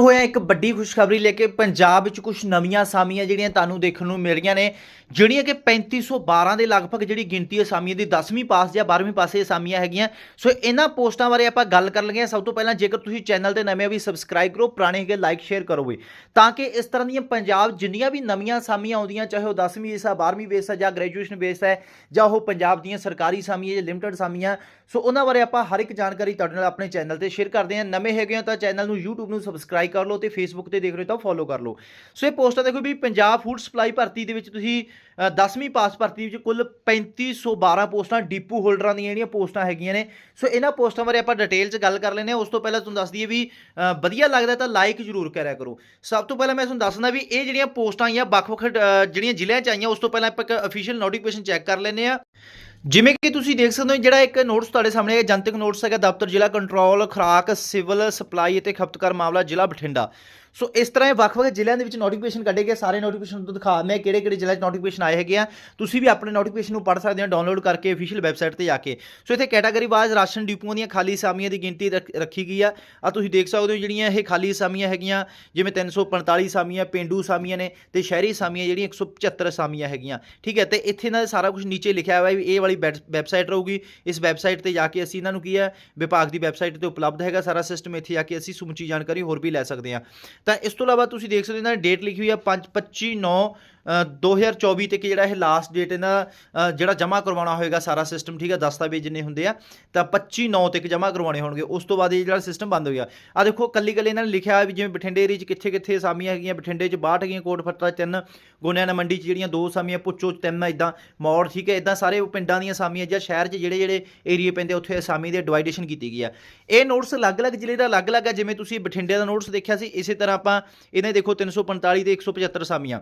ਹੋਇਆ ਇੱਕ ਵੱਡੀ ਖੁਸ਼ਖਬਰੀ ਲੈ ਕੇ ਪੰਜਾਬ ਵਿੱਚ ਕੁਝ ਨਵੀਆਂ ਅਸਾਮੀਆਂ ਜਿਹੜੀਆਂ ਤੁਹਾਨੂੰ ਦੇਖਣ ਨੂੰ ਮਿਲ ਰਹੀਆਂ ਨੇ, ਜਿਹੜੀਆਂ ਕਿ 3512 ਦੇ ਲਗਭਗ ਜਿਹੜੀ ਗਿਣਤੀ ਅਸਾਮੀਆਂ ਦੀ 10ਵੀਂ ਪਾਸ ਜਾਂ 12ਵੀਂ ਪਾਸੇ ਅਸਾਮੀਆਂ ਹੈਗੀਆਂ। ਸੋ ਇਹਨਾਂ ਪੋਸਟਾਂ ਬਾਰੇ ਆਪਾਂ ਗੱਲ ਕਰ ਲਗੇ ਸਭ ਤੋਂ ਪਹਿਲਾਂ ਜੇਕਰ ਤੁਸੀਂ ਚੈਨਲ ਤੇ ਨਵੇਂ ਹੋ ਵੀ ਸਬਸਕ੍ਰਾਈਬ ਕਰੋ, ਪੁਰਾਣੇ ਹੈਗੇ ਲਾਈਕ ਸ਼ੇਅਰ ਕਰੋ ਵੀ, ਤਾਂ ਕਿ ਇਸ ਤਰ੍ਹਾਂ ਦੀਆਂ ਪੰਜਾਬ ਜਿੰਨੀਆਂ ਵੀ ਨਵੀਆਂ ਅਸਾਮੀਆਂ ਆਉਂਦੀਆਂ, ਚਾਹੇ ਉਹ 10ਵੀਂ ਬੇਸ ਆ 12ਵੀਂ ਬੇਸ ਆ ਜਾਂ ਗ੍ਰੈਜੂਏਸ਼ਨ ਬੇਸ ਹੈ, ਜਾਂ ਉਹ ਪੰਜਾਬ ਦੀਆਂ ਸਰਕਾਰੀ ਅਸਾਮੀਆਂ ਜਾਂ ਲਿਮਟਿਡ ਅਸਾਮੀਆਂ, ਸੋ ਉਹਨਾਂ ਬਾਰੇ ਆਪਾਂ ਹਰ ਇੱਕ ਜਾਣਕਾਰੀ ਤੁਹਾਡੇ ਨਾਲ ਆਪਣੇ ਚੈਨਲ ਤੇ ਸ਼ੇਅਰ ਕਰਦੇ ਹਾਂ। ਨਵੇਂ ਹੈਗੇ ਹੋ ਤਾਂ ਚੈਨਲ ਨੂੰ YouTube ਨੂੰ ਸਬਸਕ੍ਰਾਈਬ ਕਰ ਲਓ ਤੇ ਫੇਸਬੁੱਕ ਤੇ ਦੇਖ ਰਹੇ ਹੋ ਤਾਂ ਫੋਲੋ ਕਰ ਲਓ। ਸੋ ਇਹ ਪੋਸਟਾਂ ਦੇਖੋ ਵੀ ਪੰਜਾਬ ਫੂਡ ਸਪਲਾਈ ਭਰਤੀ ਦੇ ਵਿੱਚ ਤੁਸੀਂ 10ਵੀਂ ਪਾਸ ਭਰਤੀ ਵਿੱਚ ਕੁੱਲ 3512 ਪੋਸਟਾਂ ਡੀਪੂ ਹੋਲਡਰਾਂ ਦੀਆਂ ਜਿਹੜੀਆਂ ਪੋਸਟਾਂ ਹੈਗੀਆਂ ਨੇ। ਸੋ ਇਹਨਾਂ ਪੋਸਟਾਂ ਬਾਰੇ ਆਪਾਂ ਡਿਟੇਲ 'ਚ ਗੱਲ ਕਰ ਲੈਂਦੇ ਹਾਂ। ਉਸ ਤੋਂ ਪਹਿਲਾਂ ਤੁਹਾਨੂੰ ਦੱਸ ਦਈਏ ਵੀ ਵਧੀਆ ਲੱਗਦਾ ਤਾਂ ਲਾਈਕ ਜ਼ਰੂਰ ਕਰਿਆ ਕਰੋ। ਸਭ ਤੋਂ ਪਹਿਲਾਂ ਮੈਂ ਤੁਹਾਨੂੰ ਦੱਸਦਾ ਵੀ ਇਹ ਜਿਹੜੀਆਂ ਪੋਸਟਾਂ ਆਈਆਂ, ਵੱਖ-ਵੱਖ ਜਿਹੜੀਆਂ ਜ਼ਿਲ੍ਹਿਆਂ 'ਚ ਆਈਆਂ, ਉਸ ਤੋਂ ਪਹਿਲਾਂ ਆਪਾਂ ਇੱਕ ਅਫੀਸ਼ੀਅਲ ਨੋਟੀਫਿਕੇਸ਼ਨ ਚੈੱਕ ਕਰ ਲੈਂਦੇ ਆ ਜਿਵੇਂ ਕਿ ਤੁਸੀਂ ਦੇਖ ਸਕਦੇ ਹੋ, ਜਿਹੜਾ ਇੱਕ ਨੋਟਿਸ ਤੁਹਾਡੇ ਸਾਹਮਣੇ ਹੈ ਜਨਤਕ ਨੋਟਿਸ ਹੈਗਾ, ਦਫ਼ਤਰ, ਜ਼ਿਲ੍ਹਾ ਕੰਟਰੋਲ ਖੁਰਾਕ ਸਿਵਲ ਸਪਲਾਈ ਅਤੇ ਖਪਤਕਾਰ ਮਾਮਲਾ ਜ਼ਿਲ੍ਹਾ ਬਠਿੰਡਾ। ਸੋ ਇਸ ਤਰ੍ਹਾਂ ਇਹ ਵੱਖ-ਵੱਖ ਜ਼ਿਲ੍ਹਿਆਂ ਦੇ ਵਿੱਚ ਨੋਟੀਫਿਕੇਸ਼ਨ ਕੱਢੇ ਗਏ, ਸਾਰੇ ਨੋਟੀਫਿਕੇਸ਼ਨ ਤੋਂ ਦਿਖਾ। ਮੈਂ ਕਿਹੜੇ-ਕਿਹੜੇ ਜ਼ਿਲ੍ਹਿਆਂ 'ਚ ਨੋਟੀਫਿਕੇਸ਼ਨ ਆਏ ਹੈਗੇ ਆ, ਤੁਸੀਂ ਵੀ ਆਪਣੇ ਨੋਟੀਫਿਕੇਸ਼ਨ ਨੂੰ ਪੜ੍ਹ ਸਕਦੇ ਹੋ ਡਾਊਨਲੋਡ ਕਰਕੇ ਅਫੀਸ਼ੀਅਲ ਵੈਬਸਾਈਟ ਤੇ ਜਾ ਕੇ। ਸੋ ਇੱਥੇ ਕੈਟਾਗਰੀ ਵਾਈਜ਼ ਰਾਸ਼ਨ ਡਿਪੂਆਂ ਦੀਆਂ ਖਾਲੀ ਅਸਾਮੀਆਂ ਦੀ ਗਿਣਤੀ ਰੱਖ- ਰੱਖੀ ਗਈ ਆ। ਆ ਤੁਸੀਂ ਦੇਖ ਸਕਦੇ ਹੋ ਜਿਹੜੀਆਂ ਇਹ ਖਾਲੀ ਅਸਾਮੀਆਂ ਹੈਗੀਆਂ, ਜਿਵੇਂ 345 ਅਸਾਮੀਆਂ ਪਿੰਡੂ ਅਸਾਮੀਆਂ ਨੇ ਤੇ ਸ਼ਹਿਰੀ ਅਸਾਮੀਆਂ ਜਿਹੜੀਆਂ 175 ਅਸਾਮੀਆਂ ਹੈਗੀਆਂ। ਠੀਕ ਹੈ, ਤੇ ਇੱਥੇ ਇਹਨਾਂ ਦਾ ਸਾਰਾ ਕੁਝ ਨੀਚੇ ਲਿਖਿਆ ਹੋਇਆ ਵੀ ਇਹ ਵਾਲੀ ਵੈਬਸਾਈਟ ਰਹੂਗੀ। ਇਸ ਵੈਬਸਾਈਟ ਤੇ ਜਾ ਕੇ ਅਸੀਂ ਇਹਨਾਂ ਨੂੰ ਕੀ ਹੈ, ਵਿਭਾਗ ਦੀ ਵੈਬਸਾਈਟ ਤੇ ਉਪਲਬਧ ਹੈਗਾ ਸਾਰਾ ਸਿਸਟਮ ਇੱਥੇ ਜਾ ਕੇ ਅਸੀਂ ਸਮੁੱਚੀ ਜਾਣਕਾਰੀ ਹੋਰ ਵੀ ਲੈ ਸਕਦੇ ਹਾਂ। ਤਾਂ ਇਸ ਤੋਂ ਇਲਾਵਾ ਤੁਸੀਂ ਦੇਖ ਸਕਦੇ ਹੋ, ਇਹਨਾਂ ਦੀ ਡੇਟ ਲਿਖੀ ਹੋਈ ਹੈ 5 25 9 2024 ਤੱਕ ਜਿਹੜਾ ਇਹ ਲਾਸਟ ਡੇਟ ਇਹਨਾਂ ਦਾ ਜਿਹੜਾ ਜਮ੍ਹਾਂ ਕਰਵਾਉਣਾ ਹੋਏਗਾ ਸਾਰਾ ਸਿਸਟਮ ਠੀਕ ਹੈ ਦਸਤਾਵੇਜ਼ ਜਿੰਨੇ ਹੁੰਦੇ ਆ, ਤਾਂ 25 9 ਤੱਕ ਜਮ੍ਹਾਂ ਕਰਵਾਉਣੇ ਹੋਣਗੇ। ਉਸ ਤੋਂ ਬਾਅਦ ਇਹ ਜਿਹੜਾ ਸਿਸਟਮ ਬੰਦ ਹੋ ਗਿਆ। ਆ ਦੇਖੋ ਕੱਲੀ ਕੱਲੀ ਇਹਨਾਂ ਨੇ ਲਿਖਿਆ ਹੋਇਆ ਵੀ ਜਿਵੇਂ ਬਠਿੰਡੇ ਏਰੀਆ 'ਚ ਕਿੱਥੇ ਕਿੱਥੇ ਅਸਾਮੀਆਂ ਹੈਗੀਆਂ, ਬਠਿੰਡੇ 'ਚ 62 ਹੈਗੀਆਂ, ਕੋਟ ਫੱਟਾ 'ਚ ਗੋਨਿਆਂ ਗੋਨਿਆਣਾ ਮੰਡੀ 'ਚ ਜਿਹੜੀਆਂ ਦੋ ਅਸਾਮੀਆਂ ਪੁੱਚੋ 'ਚ ਤਿੰਨ ਇਦਾਂ ਮੌੜ, ਠੀਕ ਹੈ ਇਦਾਂ ਸਾਰੇ ਉਹ ਪਿੰਡਾਂ ਦੀਆਂ ਅਸਾਮੀਆਂ ਜਾਂ ਸ਼ਹਿਰ 'ਚ ਜਿਹੜੇ ਜਿਹੜੇ ਏਰੀਆ ਪੈਂਦੇ ਉੱਥੇ ਅਸਾਮੀ ਦੇ ਡਿਵਾਈਡੇਸ਼ਨ ਕੀਤੀ ਗਈ ਆ। ਇਹ ਨੋਟਸ ਅਲੱਗ-ਅਲੱਗ ਜ਼ਿਲ੍ਹੇ ਦਾ ਅਲੱਗ-ਅਲੱਗ ਆ, ਜਿਵੇਂ ਤੁਸੀਂ ਬਠਿੰਡੇ ਦਾ ਨੋਟਸ ਦੇਖਿਆ ਸੀ, ਇਸੇ ਤਰ੍ਹਾਂ ਆਪਾਂ ਇਹਨੇ ਦੇਖੋ 345 ਤੇ 175 ਅਸਾਮੀਆਂ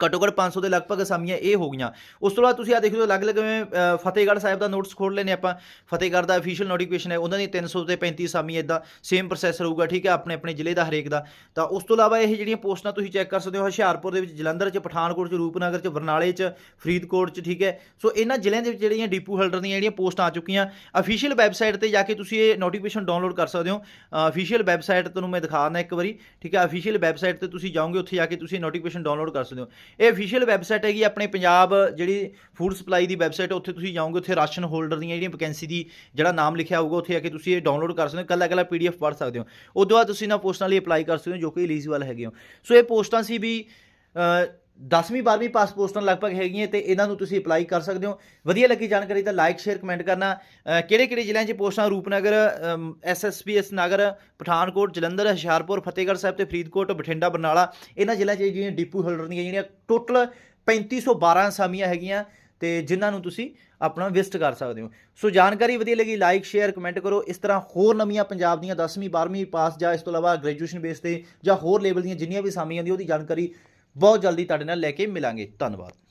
ਘੱਟੋ ਘੱਟ 500 ਦੇ ਲਗਭਗ ਅਸਾਮੀਆਂ ਇਹ ਹੋ ਗਈਆਂ। ਉਸ ਤੋਂ ਬਾਅਦ ਤੁਸੀਂ ਆ ਦੇਖੋ ਅਲੱਗ-ਅਲੱਗ ਜਿਵੇਂ ਫਤਿਹਗੜ੍ਹ ਸਾਹਿਬ ਦਾ ਨੋਟਿਸ ਖੋਲ ਲੈਨੇ ਆਪਾਂ। ਫਤਿਹਗੜ੍ਹ ਦਾ ਅਫੀਸ਼ੀਅਲ ਨੋਟੀਫਿਕੇਸ਼ਨ ਹੈ, ਉਹਨਾਂ ਦੀ 300 ਤੇ 35 ਅਸਾਮੀ ਇਦਾਂ ਸੇਮ ਪ੍ਰੋਸੈਸ ਰਹੂਗਾ, ਠੀਕ ਹੈ, ਆਪਣੇ ਆਪਣੇ ਜ਼ਿਲ੍ਹੇ ਦਾ ਹਰੇਕ ਦਾ। ਤਾਂ ਉਸ ਤੋਂ ਇਲਾਵਾ ਇਹ ਜਿਹੜੀਆਂ ਪੋਸਟਾਂ ਤੁਸੀਂ ਚੈੱਕ ਕਰ ਸਕਦੇ ਹੋ, ਹੁਸ਼ਿਆਰਪੁਰ ਦੇ ਵਿੱਚ ਜਲੰਧਰ 'ਚ, ਪਠਾਨਕੋਟ 'ਚ, ਰੂਪਨਗਰ 'ਚ, ਬਰਨਾਲੇ 'ਚ, ਫਰੀਦਕੋਟ 'ਚ, ਠੀਕ ਹੈ। ਸੋ ਇਹਨਾਂ ਜ਼ਿਲ੍ਹਿਆਂ ਦੇ ਵਿੱਚ ਜਿਹੜੀਆਂ ਡਿਪੂ ਹੋਲਡਰ ਦੀਆਂ ਜਿਹੜੀਆਂ ਪੋਸਟਾਂ ਆ ਚੁੱਕੀਆਂ ਅਫੀਸ਼ੀਅਲ ਵੈਬਸਾਈਟ ਤੇ ਜਾ ਕੇ ਤੁਸੀਂ ਇਹ ਨੋਟੀਫਿਕੇਸ਼ਨ ਡਾਊਨਲੋਡ ਕਰ ਸਕਦੇ ਹੋ। ਅਫੀਸ਼ੀਅਲ ਵੈਬਸਾਈਟ ਤੁਹਾਨੂੰ ਮੈਂ ਦਿਖਾ ਦਿੰਦਾ ਇੱਕ ਵਾਰੀ, ਠੀਕ ਹੈ ਅਫੀਸ਼ੀਅਲ ਵੈਬਸਾਈਟ ਤੇ ਤੁਸੀਂ ਜਾਓਗੇ, ਉੱਥੇ ਜਾ ਕੇ ਤੁਸੀਂ ਨੋਟੀਫਿਕੇਸ਼ਨ ਡਾਊਨਲੋਡ ਕਰ ਸਕਦੇ ਹੋ। ਇਹ ਅਫੀਸ਼ੀਅਲ ਵੈਬਸਾਈਟ ਹੈਗੀ ਆਪਣੇ ਪੰਜਾਬ ਜਿਹੜੀ ਫੂਡ ਸਪਲਾਈ ਦੀ ਵੈਬਸਾਈਟ ਉੱਥੇ ਤੁਸੀਂ ਜਾਓਗੇ, ਉੱਥੇ ਰਾਸ਼ਨ ਹੋਲਡਰ ਦੀਆਂ ਜਿਹੜੀਆਂ ਵੈਕੈਂਸੀ ਦੀ ਜਿਹੜਾ ਨਾਮ ਲਿਖਿਆ ਹੋਊਗਾ, ਉੱਥੇ ਆ ਕੇ ਤੁਸੀਂ ਇਹ ਡਾਊਨਲੋਡ ਕਰ ਸਕਦੇ ਹੋ, ਕੱਲਾ ਕੱਲਾ ਪੀਡੀਐਫ ਪੜ੍ਹ ਸਕਦੇ ਹੋ। ਉਸ ਤੋਂ ਬਾਅਦ ਤੁਸੀਂ ਇਹਨਾਂ ਪੋਸਟਾਂ ਲਈ ਅਪਲਾਈ ਕਰ ਸਕਦੇ ਹੋ, ਜੋ ਕਿ ਐਲੀਜੀਬਲ ਹੈਗੇ ਹੋ ਸੋ ਇਹ ਪੋਸਟਾਂ ਸੀ ਵੀ 10ਵੀਂ 12ਵੀਂ ਪਾਸ ਪੋਸਟਾਂ ਲਗਭਗ ਹੈਗੀਆਂ ਤੇ ਇਹਨਾਂ ਨੂੰ ਤੁਸੀਂ ਅਪਲਾਈ ਕਰ ਸਕਦੇ ਹੋ। ਵਧੀਆ ਲੱਗੀ ਜਾਣਕਾਰੀ ਤਾਂ ਲਾਈਕ ਸ਼ੇਅਰ ਕਮੈਂਟ ਕਰਨਾ। ਕਿਹੜੇ ਕਿਹੜੇ ਜ਼ਿਲ੍ਹਿਆਂ 'ਚ ਪੋਸਟਾਂ? ਰੂਪਨਗਰ ਐਸਐਸਪੀਐਸ ਨਗਰ, ਪਠਾਨਕੋਟ, ਜਲੰਧਰ, ਹੁਸ਼ਿਆਰਪੁਰ, ਫਤਿਹਗੜ੍ਹ ਸਾਹਿਬ ਤੇ ਫਰੀਦਕੋਟ, ਬਠਿੰਡਾ, ਬਰਨਾਲਾ। ਇਹਨਾਂ ਜ਼ਿਲ੍ਹਿਆਂ 'ਚ ਜਿਹੜੀਆਂ ਡਿਪੂ ਹੋਲਡਰ ਦੀਆਂ ਜਿਹੜੀਆਂ ਟੋਟਲ 3512 ਅਸਾਮੀਆਂ ਹੈਗੀਆਂ ਤੇ ਜਿਨ੍ਹਾਂ ਨੂੰ ਤੁਸੀਂ ਆਪਣਾ ਵਿਸਟ ਕਰ ਸਕਦੇ ਹੋ। ਸੋ ਜਾਣਕਾਰੀ ਵਧੀਆ ਲੱਗੀ ਲਾਈਕ ਸ਼ੇਅਰ ਕਮੈਂਟ ਕਰੋ। ਇਸ ਤਰ੍ਹਾਂ ਹੋਰ ਨਵੀਆਂ ਪੰਜਾਬ ਦੀਆਂ 10ਵੀਂ 12ਵੀਂ ਪਾਸ ਜਾਂ ਇਸ ਤੋਂ ਇਲਾਵਾ ਗ੍ਰੈਜੂਏਸ਼ਨ ਬੇਸ ਤੇ ਜਾਂ ਹੋਰ ਲੈਵਲ ਦੀਆਂ ਜਿੰਨੀਆਂ ਵੀ ਅਸਾਮੀਆਂ ਦੀ ਉਹਦੀ ਜਾਣਕਾਰੀ ਬਹੁਤ ਜਲਦੀ ਤੁਹਾਡੇ ਨਾਲ ਲੈ ਕੇ ਮਿਲਾਂਗੇ। ਧੰਨਵਾਦ।